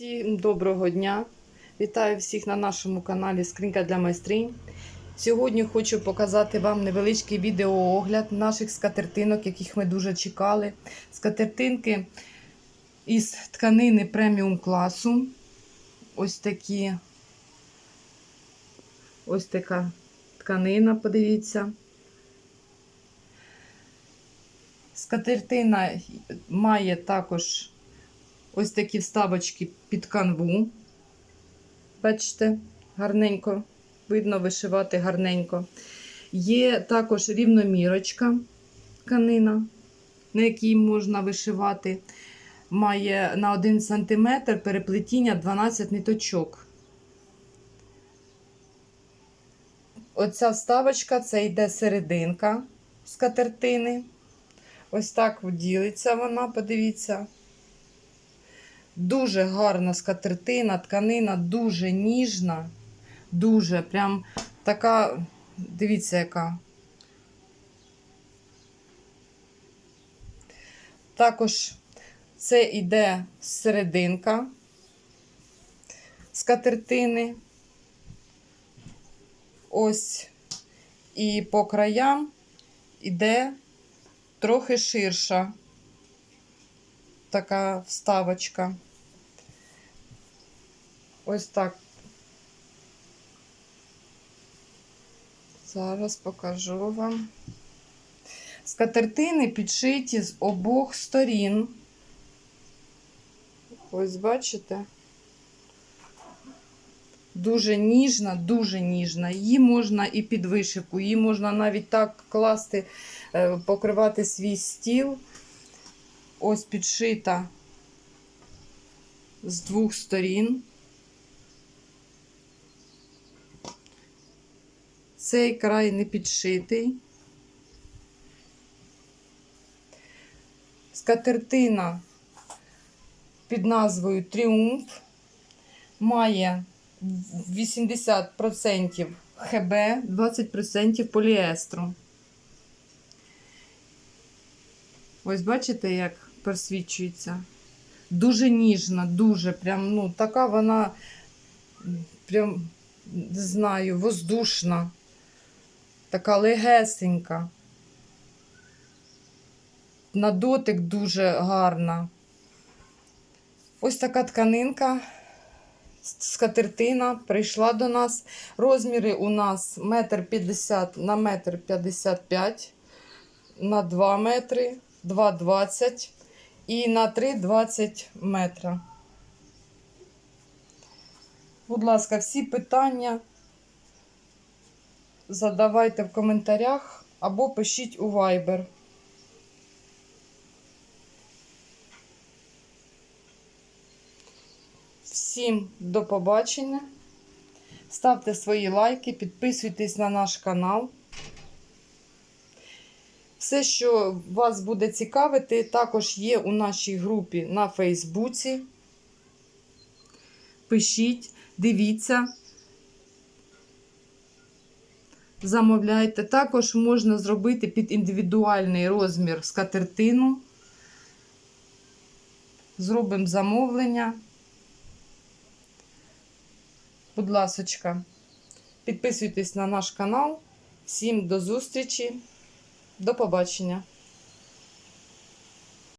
Всім доброго дня! Вітаю всіх на нашому каналі Скринька для майстринь. Сьогодні хочу показати вам невеличкий відеоогляд наших скатертинок, яких ми дуже чекали. Скатертинки із тканини преміум класу. Ось такі. Ось така тканина, подивіться. Скатертина має також ось такі вставочки під канву. Бачите, гарненько, видно вишивати гарненько. Є також рівномірочка тканина, на якій можна вишивати. Має на 1 см переплетіння 12 ниточок. Оця вставочка це йде серединка скатертини. Ось так ділиться вона, подивіться. Дуже гарна скатертина, тканина дуже ніжна, дуже прям така, дивіться, яка. Також це йде серединка скатертини. Ось і по краям іде трохи ширша така вставочка. Ось так. Зараз покажу вам. Скатертини підшиті з обох сторін. Ось бачите? Дуже ніжна, дуже ніжна. Її можна і під вишивку, її можна навіть так класти, е, покривати свій стіл. Ось підшита з двох сторін. Цей край не підшитий. Скатертина під назвою Тріумф має 80% ХБ, 20% поліестру. Ось бачите, як просвічується. Дуже ніжна, дуже прям, ну, така вона, прям, не знаю, воздушна, така легесенька. На дотик дуже гарна. Ось така тканинка, скатертина прийшла до нас. Розміри у нас 1,50 на 1,55 на 2 метри. 2,20 і на 3,20 метра. Будь ласка, всі питання задавайте в коментарях або пишіть у Viber. Всім до побачення. Ставте свої лайки, підписуйтесь на наш канал. Все, що вас буде цікавити, також є у нашій групі на Фейсбуці. Пишіть, дивіться, замовляйте. Також можна зробити під індивідуальний розмір скатертину. Зробимо замовлення. Будь ласочка, підписуйтесь на наш канал. Всім до зустрічі! До побачення!